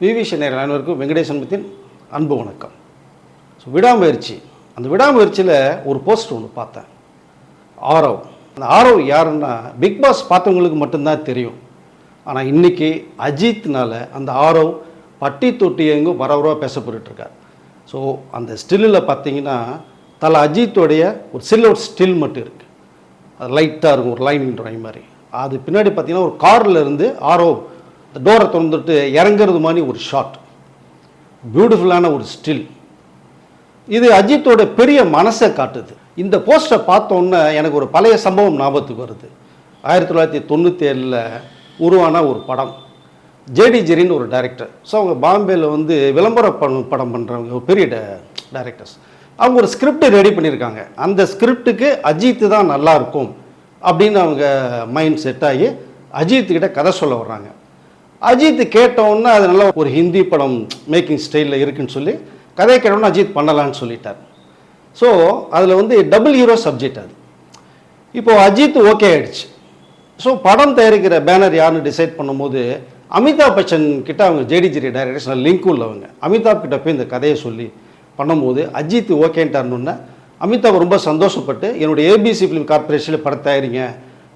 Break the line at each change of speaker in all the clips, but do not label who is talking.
விவிஷ நேரில் அனைவருக்கும் வெங்கடேசன் அன்பு வணக்கம். ஸோ விடாமுயற்சி. அந்த விடாமுயற்சியில் ஒரு போஸ்ட் ஒன்று பார்த்தேன். ஆரவ் அந்த ஆரவ் யாருன்னா பிக் பாஸ் பார்த்தவங்களுக்கு மட்டும்தான் தெரியும். ஆனால் இன்னைக்கு அஜித்னால அந்த ஆரவ் பட்டி தொட்டி எங்கும் பரபரவாக பேசப்பட்டுருக்கார் ஸோ அந்த ஸ்டில்லில் பார்த்தீங்கன்னா தலை அஜித்தோடைய ஒரு சில்வர் ஸ்டில் மட்டும் இருக்குது அது லைட்டாக இருக்கும் ஒரு லைன் ட்ராயிங் மாதிரி. அது பின்னாடி பார்த்தீங்கன்னா ஒரு காரில் இருந்து ஆரோ டோரை திறந்துட்டு இறங்குறது மாதிரி ஒரு ஷாட் பியூட்டிஃபுல்லான ஒரு ஸ்டில் இது அஜித்தோட பெரிய மனசை காட்டுது. இந்த போஸ்டரை பார்த்தோன்னே எனக்கு ஒரு பழைய சம்பவம் ஞாபகத்துக்கு வருது. ஆயிரத்தி தொள்ளாயிரத்தி தொண்ணூற்றி ஏழில் உருவான ஒரு படம். ஜேடி ஜெரின்னு ஒரு டைரக்டர் ஸோ அவங்க பாம்பேயில் வந்து விளம்பர படம் படம் பண்ணுறவங்க ஒரு பெரிய டைரக்டர்ஸ் அவங்க ஒரு ஸ்கிரிப்டை ரெடி பண்ணியிருக்காங்க. அந்த ஸ்கிரிப்டுக்கு அஜித் தான் நல்லா இருக்கும் அப்படின்னு அவங்க மைண்ட் செட் ஆகி அஜித்துக்கிட்ட கதை சொல்ல வர்றாங்க. அஜித் கேட்டவுடனே அது நல்ல ஒரு ஹிந்தி படம் மேக்கிங் ஸ்டைலில் இருக்குன்னு சொல்லி கதையை கேட்டவுடனே அஜித் பண்ணலான்னு சொல்லிட்டார். ஸோ அதில் வந்து டபுள் ஹீரோ சப்ஜெக்ட் அது. இப்போது அஜித் ஓகே ஆயிடுச்சு. ஸோ படம் தயாரிக்கிற பேனர் யாருன்னு டிசைட் பண்ணும்போது அமிதாப் பச்சன் கிட்ட அவங்க ஜேடிஜிரி டைரக்டர்ஸ் லிங்க் உள்ளவங்க அமிதாப் கிட்ட போய் இந்த கதையை சொல்லி பண்ணும்போது அஜித் ஓகேன்ட்டாருன்னு அமிதாப் ரொம்ப சந்தோஷப்பட்டு என்னுடைய ஏபிசி ஃபிலிம் கார்பரேஷனில் படம் தயாரிங்க.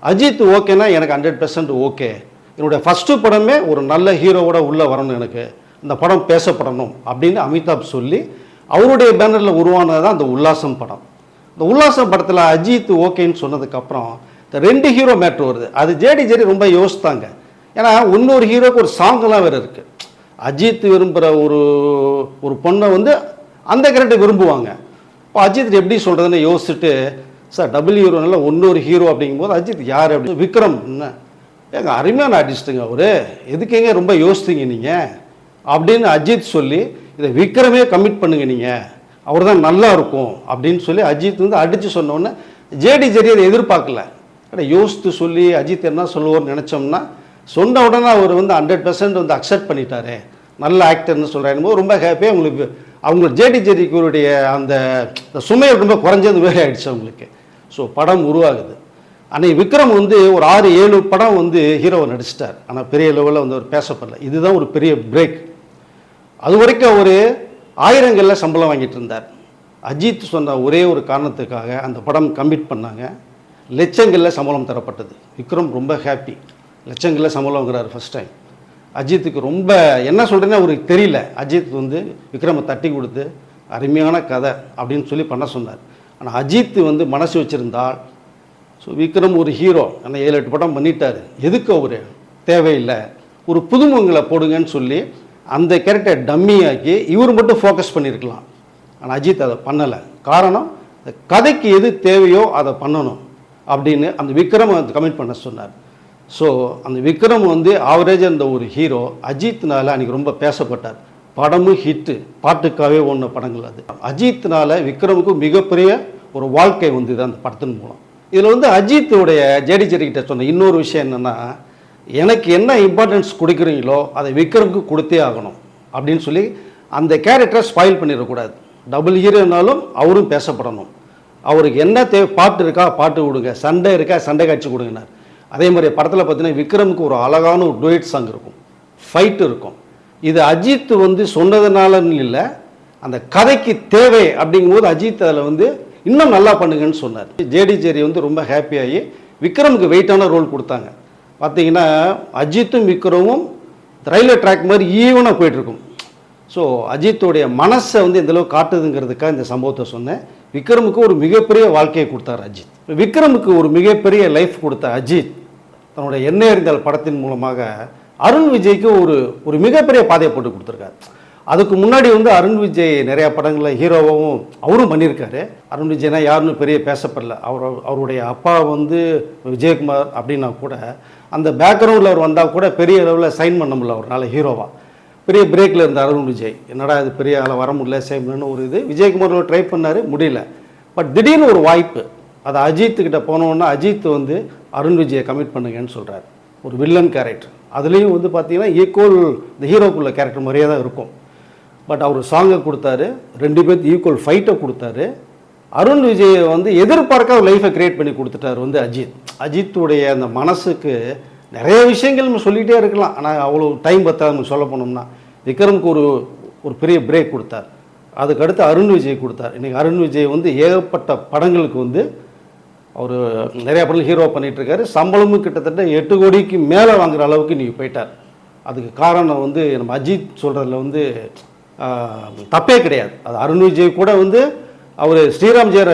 அஜித் ஓகேனா எனக்கு ஹண்ட்ரட் பர்சன்ட் ஓகே என்னுடைய ஃபஸ்ட்டு படமே ஒரு நல்ல ஹீரோவோட உள்ளே வரணும் எனக்கு. இந்த படம் பேசப்படணும் அப்படின்னு அமிதாப் சொல்லி அவருடைய பேனரில் உருவானது தான் அந்த உல்லாசம் படம். இந்த உல்லாசம் படத்தில் அஜித் ஓகேன்னு சொன்னதுக்கப்புறம் இந்த ரெண்டு ஹீரோ மேட்ரு வருது. அது ஜேடி ஜேடி ரொம்ப யோசித்தாங்க. ஏன்னா இன்னொரு ஹீரோக்கு ஒரு சாங்கெல்லாம் வேறு இருக்குது அஜித் விரும்புகிற ஒரு ஒரு பொண்ணை வந்து அந்த கேரக்டர் விரும்புவாங்க. இப்போ அஜித் எப்படி சொல்கிறதுன்னு யோசிச்சுட்டு சார் டபுள் ஹீரோனால இன்னொரு ஹீரோ அப்படிங்கும்போது அஜித் யார் அப்படி விக்ரம் என்ன? ஏங்க அருமையான ஆர்டிஸ்ட்டுங்க அவரு. எதுக்குங்க ரொம்ப யோசித்தீங்க நீங்கள் அப்படின்னு அஜித் சொல்லி இதை விக்ரமே கமிட் பண்ணுங்க நீங்கள் அவர் தான் நல்லா இருக்கும் அப்படின்னு சொல்லி அஜித் வந்து அடித்து சொன்னோன்னே ஜேடி ஜெரிய அதை எதிர்பார்க்கல. ஆனால் யோசித்து சொல்லி அஜித் என்ன சொல்லுவோம்னு நினச்சோம்னா சொன்ன உடனே அவர் வந்து ஹண்ட்ரட் பர்சன்ட் வந்து அக்செப்ட் பண்ணிட்டாரு. நல்ல ஆக்டர்னு சொல்கிறாங்க ரொம்ப ஹாப்பியாக உங்களுக்கு அவங்க ஜேடி ஜெரிக்குடைய அந்த அந்த சுமையை ரொம்ப குறைஞ்சது மாதிரி ஆயிடுச்சு அவங்களுக்கு. ஸோ படம் உருவாகுது. அன்னைக்கு விக்ரம் வந்து ஒரு ஆறு ஏழு படம் வந்து ஹீரோவை நடிச்சிட்டார். ஆனால் பெரிய லெவலில் வந்து அவர் பேசப்படல. இதுதான் ஒரு பெரிய பிரேக் அது வரைக்கும் அவர் ஆயிரங்களில் சம்பளம் வாங்கிட்டு இருந்தார். அஜித் சொன்ன ஒரே ஒரு காரணத்துக்காக அந்த படம் கம்மிட் பண்ணாங்க. லட்சங்களில் சம்பளம் தரப்பட்டது. விக்ரம் ரொம்ப ஹாப்பி லட்சங்களில் சம்பளம் வாங்குறார் ஃபஸ்ட் டைம் அஜித்துக்கு ரொம்ப என்ன சொல்கிறேன்னு அவருக்கு தெரியல. அஜித் வந்து விக்ரமை தட்டி கொடுத்து அருமையான கதை அப்படின்னு சொல்லி பண்ண சொன்னார். ஆனால் அஜித் வந்து மனசு வச்சுருந்தால் ஸோ விக்ரம் ஒரு ஹீரோ அந்த ஏழு எட்டு படம் பண்ணிட்டார். எதுக்கு அவர்? தேவையில்லை. ஒரு புதுமுகங்களை போடுங்கன்னு சொல்லி அந்த கேரக்டர் டம்மி ஆக்கி இவர் மட்டும் ஃபோக்கஸ் பண்ணியிருக்கலாம் ஆனால் அஜித் அதை பண்ணலை. காரணம் இந்த கதைக்கு எது தேவையோ அதை பண்ணணும் அப்படின்னு அந்த விக்ரம் கமிட் பண்ண சொன்னார். ஸோ அந்த விக்ரம் வந்து ஆவரேஜ் அந்த ஒரு ஹீரோ அஜித்னால அன்றைக்கி ரொம்ப பேசப்பட்டார். படமும் ஹிட்டு பாட்டுக்காகவே ஒன்று படங்கள் அது. அஜித்னால விக்ரமுக்கு மிகப்பெரிய ஒரு வாழ்க்கை வந்தது அந்த படத்தின் மூலம். இதில் வந்து அஜித்துடைய உடைய ஜெரி சொன்ன இன்னொரு விஷயம் என்னென்னா எனக்கு என்ன இம்பார்ட்டன்ஸ் கொடுக்குறீங்களோ அதை விக்ரமுக்கு கொடுத்தே ஆகணும் அப்படின்னு சொல்லி அந்த கேரக்டரை ஸ்பாயில் பண்ணிடக்கூடாது. டபுள் ஹீரோனாலும் அவரும் பேசப்படணும். அவருக்கு என்ன தேவை பாட்டு இருக்கா பாட்டு கொடுங்க. சண்டை இருக்கா சண்டை காட்சி கொடுங்கனார் அதே மாதிரி படத்தில் பார்த்தீங்கன்னா விக்ரமுக்கு ஒரு அழகான ஒரு டுயட் சாங் இருக்கும். ஃபைட் இருக்கும். இது அஜித் வந்து சொன்னதுனாலன்னு இல்லை அந்த கதைக்கு தேவை அப்படிங்கும்போது அஜித் அதில் வந்து இன்னும் நல்லா பண்ணுங்கன்னு சொன்னார். ஜேடி ஜெரி வந்து ரொம்ப ஹாப்பியாகி விக்ரமுக்கு வெயிட்டான ரோல் கொடுத்தாங்க. பார்த்தீங்கன்னா அஜித்தும் விக்ரமும் ரயில்வே ட்ராக் மாதிரி ஈவனாக போயிட்டுருக்கும். ஸோ அஜித்துடைய மனசை வந்து எந்தளவு காட்டுதுங்கிறதுக்காக இந்த சம்பவத்தை சொன்னேன். விக்ரமுக்கு ஒரு மிகப்பெரிய வாழ்க்கையை கொடுத்தார் அஜித். விக்ரமுக்கு ஒரு மிகப்பெரிய லைஃப் கொடுத்த அஜித் தன்னுடைய எண்ணெய் அறிந்தால் படத்தின் மூலமாக அருண் விஜய்க்கு ஒரு ஒரு மிகப்பெரிய பாதையை போட்டு கொடுத்துருக்காரு. அதுக்கு முன்னாடி வந்து அருண் விஜய் நிறையா படங்களில் ஹீரோவாகவும் அவரும் பண்ணியிருக்காரு. அருண் விஜய்னா யாருன்னு பெரிய பேசப்படல. அவர் அவருடைய அப்பா வந்து விஜயகுமார் அப்படின்னா கூட அந்த பேக்ரவுண்டில் அவர் வந்தால் கூட பெரிய அளவில் சைன் பண்ண முடியல அவரால் ஹீரோவாக பெரிய பிரேக்கில் இருந்த அருண் விஜய். என்னடா இது பெரிய அளவு வர முடியல செய்யணும்னு ஒரு இது. விஜயகுமார் ட்ரை பண்ணார் முடியல. பட் திடீர்னு ஒரு வாய்ப்பு. அது அஜித்துக்கிட்ட போனோன்னா அஜித் வந்து அருண் விஜயை கமிட் பண்ணுங்கன்னு சொல்கிறார் ஒரு வில்லன் கேரக்டர் அதுலேயும் வந்து பார்த்தீங்கன்னா ஈக்குவல் இந்த ஹீரோக்குள்ள கேரக்டர் மாதிரியே தான் இருக்கும். பட் அவர் சாங்கை கொடுத்தாரு. ரெண்டு பேர்த்து ஈக்குவல் ஃபைட்டை கொடுத்தாரு. அருண் விஜயை வந்து எதிர்பார்க்காத லைஃப்பை கிரியேட் பண்ணி கொடுத்துட்டார் வந்து அஜித். அஜித்துடைய அந்த மனசுக்கு நிறைய விஷயங்கள் நம்ம சொல்லிகிட்டே இருக்கலாம். ஆனால் அவ்வளோ டைம் பத்தாது நம்ம சொல்ல போனோம்னா. விக்ரமுக்கு ஒரு ஒரு பெரிய பிரேக் கொடுத்தார். அதுக்கடுத்து அருண் விஜய் கொடுத்தார். இன்றைக்கி அருண் விஜய் வந்து ஏகப்பட்ட படங்களுக்கு வந்து அவர் நிறையா படம் ஹீரோ பண்ணிகிட்ருக்காரு சம்பளமும் கிட்டத்தட்ட எட்டு கோடிக்கு மேலே வாங்குகிற அளவுக்கு இன்றைக்கி போயிட்டார். அதுக்கு காரணம் வந்து நம்ம அஜித் சொல்கிறதுல வந்து தப்பே கிடையாது. அது அருண் விஜய் கூட வந்து அவர் ஸ்ரீராம் ஜெயர்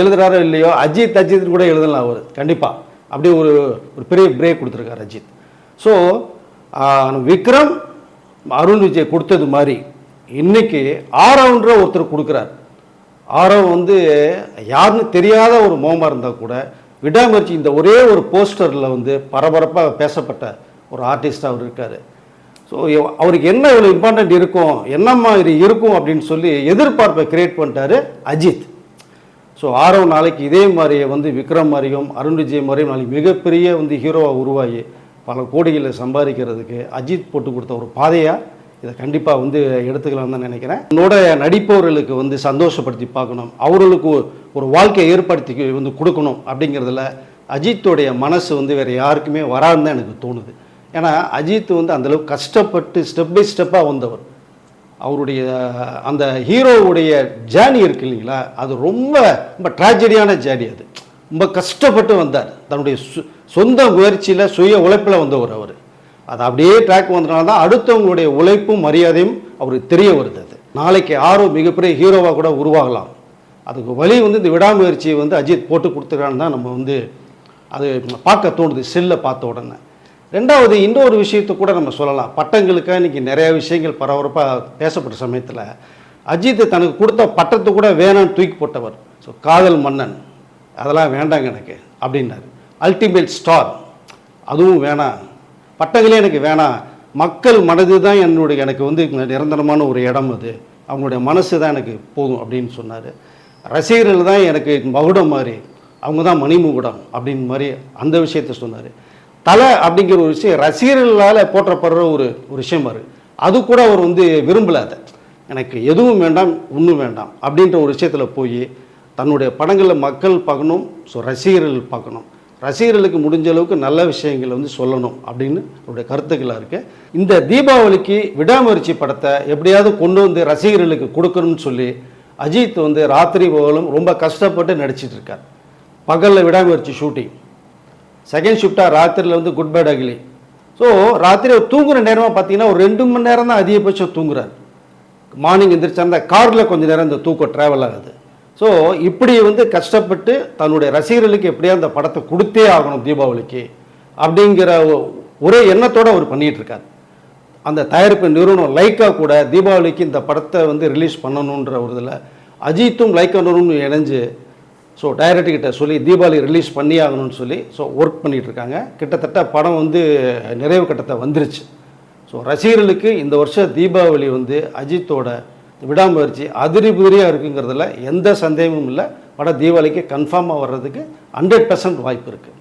எழுதுறாரோ இல்லையோ அஜித் அஜித் கூட எழுதலாம் அவர் கண்டிப்பாக அப்படியே ஒரு ஒரு பெரிய பிரேக் கொடுத்துருக்காரு அஜித். ஸோ விக்ரம் அருண் விஜய் கொடுத்தது மாதிரி இன்றைக்கி ஆரவுன்ற ஒருத்தர் கொடுக்குறார். ஆரவ் வந்து யாருன்னு தெரியாத ஒரு மோமாக இருந்தால் கூட விடாமுயற்சி இந்த ஒரே ஒரு போஸ்டரில் வந்து பரபரப்பாக பேசப்பட்ட ஒரு ஆர்டிஸ்ட் அவர் இருக்கார். ஸோ அவருக்கு என்ன இவ்வளோ இம்பார்ட்டன்ட் இருக்கும் என்ன மாதிரி இருக்கும் அப்படின்னு சொல்லி எதிர்பார்ப்பை கிரியேட் பண்ணிட்டாரு அஜித். ஸோ ஆரவ் நாளைக்கு இதே மாதிரியே வந்து விக்ரம் மாதிரியும் அருண் விஜய் மாதிரியும் நாளைக்கு மிகப்பெரிய வந்து ஹீரோவாக உருவாகி பல கோடிகளை சம்பாதிக்கிறதுக்கு அஜித் போட்டு கொடுத்த ஒரு பாதையாக இதை கண்டிப்பாக வந்து எடுத்துக்கலாம் தான் நினைக்கிறேன். என்னோட நடிப்பவர்களுக்கு வந்து சந்தோஷப்படுத்தி பார்க்கணும். அவர்களுக்கு ஒரு- ஒரு வாழ்க்கையை ஏற்படுத்தி வந்து கொடுக்கணும் அப்படிங்கிறதுல அஜித்தோடைய மனசு வந்து வேறு யாருக்குமே வராதுன்னு தான் எனக்கு தோணுது. ஏன்னா அஜித் வந்து அந்தளவுக்கு கஷ்டப்பட்டு ஸ்டெப் பை ஸ்டெப்பாக வந்தவர். அவருடைய அந்த ஹீரோவுடைய ஜேர்னி இருக்கு இல்லைங்களா? அது ரொம்ப ரொம்ப ட்ராஜடியான ஜேர்னி அது. ரொம்ப கஷ்டப்பட்டு வந்தார். தன்னுடைய சு- சொந்த முயற்சியில் சுய உழைப்பில் வந்தவர் அவர். அது அப்படியே ட்ராக் வந்தனால தான் அடுத்தவங்களுடைய உழைப்பும் மரியாதையும் அவருக்கு தெரிய வருது அது. நாளைக்கு ஆரோ மிகப்பெரிய ஹீரோவாக கூட உருவாகலாம். அதுக்கு வழி வந்து இந்த விடாமுயற்சியை வந்து அஜித் போட்டு கொடுத்துருக்கான்னு தான் நம்ம வந்து அது பார்க்க தோணுது செல்லை பார்த்த உடனே. ரெண்டாவது இன்னொரு விஷயத்தை கூட நம்ம சொல்லலாம். பட்டங்களுக்காக இன்றைக்கி நிறையா விஷயங்கள் பரபரப்பாக பேசப்பட்ட சமயத்தில் அஜித் தனக்கு கொடுத்த பட்டத்தை கூட வேணான்னு தூக்கி போட்டவர். ஸோ காதல் மன்னன். அதெல்லாம் வேண்டாங்க எனக்கு அப்படின்னாரு. அல்டிமேட் ஸ்டார் அதுவும் வேணாம். பட்டங்களே எனக்கு வேணாம். மக்கள் மனது தான் என்னுடைய எனக்கு வந்து நிரந்தரமான ஒரு இடம் அது. அவங்களுடைய மனசு தான் எனக்கு போதும் அப்படின்னு சொன்னார். ரசிகர்கள் தான் எனக்கு மகுடம் மாதிரி. அவங்க தான் மணிமுகுடம் அப்படின்னு மாதிரி அந்த விஷயத்த சொன்னார். தலை அப்படிங்கிற ஒரு விஷயம் ரசிகர்களால் போற்றப்படுற ஒரு ஒரு விஷயம் பாரு அது கூட அவர் வந்து விரும்பல அதை. எனக்கு எதுவும் வேண்டாம் ஒன்றும் வேண்டாம் அப்படின்ற ஒரு விஷயத்தில் போய் தன்னுடைய படங்களில் மக்கள் பார்க்கணும் ஸோ ரசிகர்கள் பார்க்கணும். ரசிகர்களுக்கு முடிஞ்ச அளவுக்கு நல்ல விஷயங்களை வந்து சொல்லணும் அப்படின்னு அவருடைய கருத்துக்களாக இருக்குது இந்த தீபாவளிக்கு விடாமுயற்சி படத்தை எப்படியாவது கொண்டு வந்து ரசிகர்களுக்கு கொடுக்கணும்னு சொல்லி அஜித் வந்து ராத்திரி பகலும் ரொம்ப கஷ்டப்பட்டு நடிச்சிட்டு இருக்கார். பகலில் விடாமுயற்சி ஷூட்டிங் செகண்ட் ஷிஃப்டாக ராத்திரியில் வந்து குட் பை அகிலி. ஸோ ராத்திரி தூங்குகிற தூங்குற நேரமாக பார்த்தீங்கன்னா ஒரு ரெண்டு மணி நேரம் தான் அதிகபட்சம் தூங்குறார். மார்னிங் எந்திரிச்சா அந்த காரில் கொஞ்சம் நேரம் இந்த தூக்கம் ட்ராவல் ஆகுது. ஸோ இப்படி வந்து கஷ்டப்பட்டு தன்னுடைய ரசிகர்களுக்கு எப்படியா அந்த படத்தை கொடுத்தே ஆகணும் தீபாவளிக்கு அப்படிங்கிற ஒரே எண்ணத்தோடு அவர் பண்ணிகிட்ருக்கார். இருக்கார் அந்த தயாரிப்பு நிறுவனம் லைக்கா கூட தீபாவளிக்கு இந்த படத்தை வந்து ரிலீஸ் பண்ணணுன்ற ஒரு இதில் அஜித்தும் லைக்கா நிறுவனம் இணைஞ்சு ஸோ டைரக்டர்கிட்ட சொல்லி தீபாவளி ரிலீஸ் பண்ணி ஆகணும்னு சொல்லி ஸோ ஒர்க் பண்ணிகிட்டு இருக்காங்க கிட்டத்தட்ட படம் வந்து நிறைவு கட்டத்தை வந்துருச்சு. ஸோ ரசிகர்களுக்கு இந்த வருஷம் தீபாவளி வந்து அஜித்தோட விடாமுயற்சி அதிரி புதிரியாக இருக்குங்கிறதுல எந்த சந்தேகமும் இல்லை. படம் தீபாவளிக்கு கன்ஃபார்மாக வர்றதுக்கு ஹண்ட்ரட் பர்சன்ட் வாய்ப்பு இருக்குது